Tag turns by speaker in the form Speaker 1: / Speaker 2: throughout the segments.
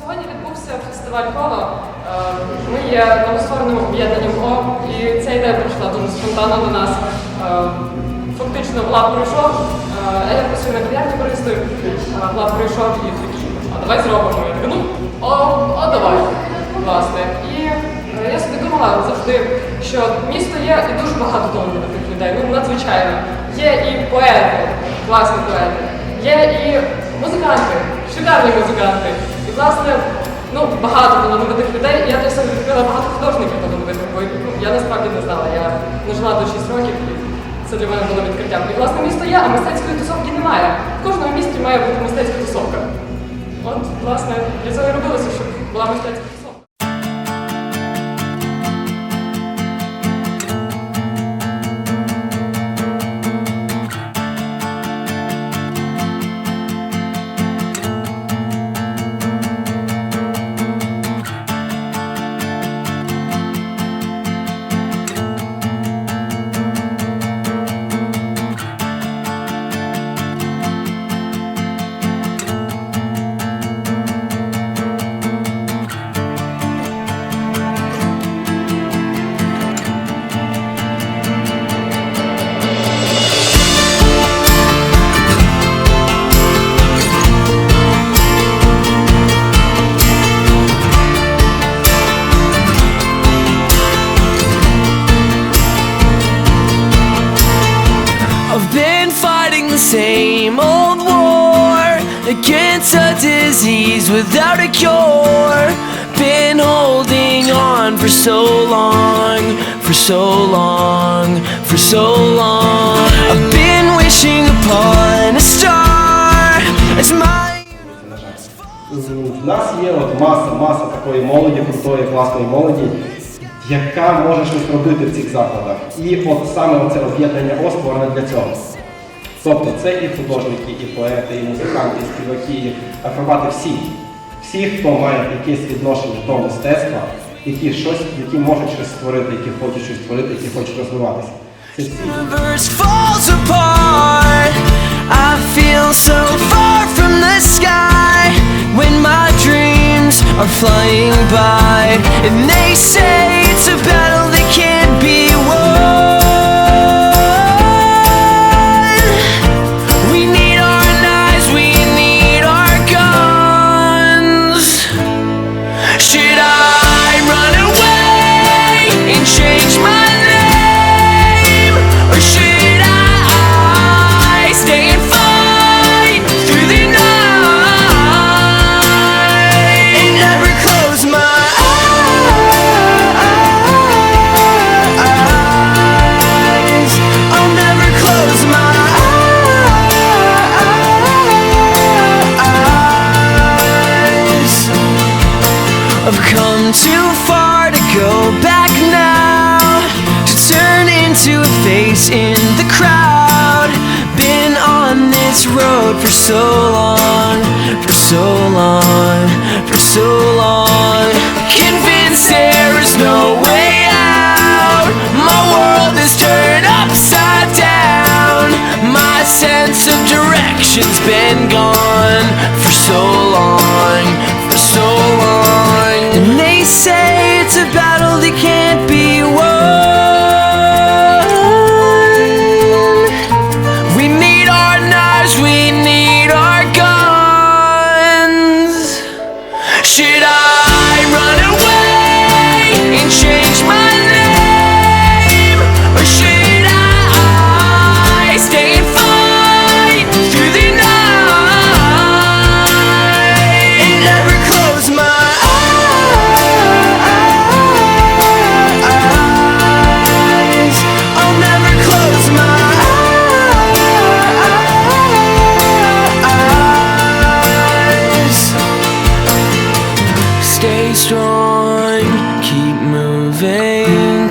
Speaker 1: Сьогодні відбувся фестиваль коло. Е, Ми є новоствореним об'єднанням О, і ця ідея прийшла дуже спонтанно до нас. Е, Фактично Влад прийшов, е, Еля працює на кав'ярні баристою, е, Влад прийшов і такий, а давай зробимо. Я така, ну, о, о, давай. Власне. І я собі думала завжди, що місто є і дуже багато талановитих людей, ну надзвичайно. Є і поети, класні поети, є і музиканти, шикарні музиканти. Власне, ну багато талановитих людей. Я теж себе відкрила багато художників талановитих, бо ну, я насправді не знала. Я не жила до 6 років. І це для мене було відкриттям. І власне місто є, а мистецької тусовки немає. В кожному місті має бути мистецька тусовка. От, власне, для цього і робилося, щоб була мистецька
Speaker 2: fighting the same old war against a disease without a cure. Been holding on for so long, for so long, for so long. I've been wishing upon a star as my.
Speaker 3: В нас є от маса, маса такої молоді, крутої, класної молоді, яка може щось робити в цих закладах. І от саме це об'єднання ОС створене для цього. Тобто це і художники, і поети, і музиканти, і співаки, і акробати всі. Всі, хто має якесь відношення до мистецтва, які щось, які можуть щось створити, які хочуть щось створити, які хочуть розвиватися. Це всі.
Speaker 2: are flying by. And they say it's a battle that can't be won. For so long, for so long, for so long. Convinced there is no way out. My world is turned upside down. My sense of direction's been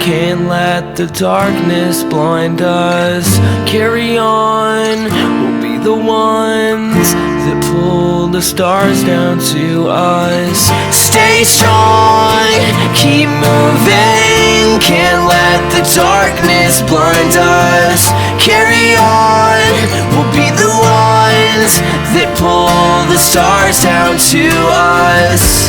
Speaker 2: Can't let the darkness blind us. Carry on, we'll be the ones that pull the stars down to us. Stay strong, keep moving. Can't let the darkness blind us. Carry on, we'll be the ones that pull the stars down to us.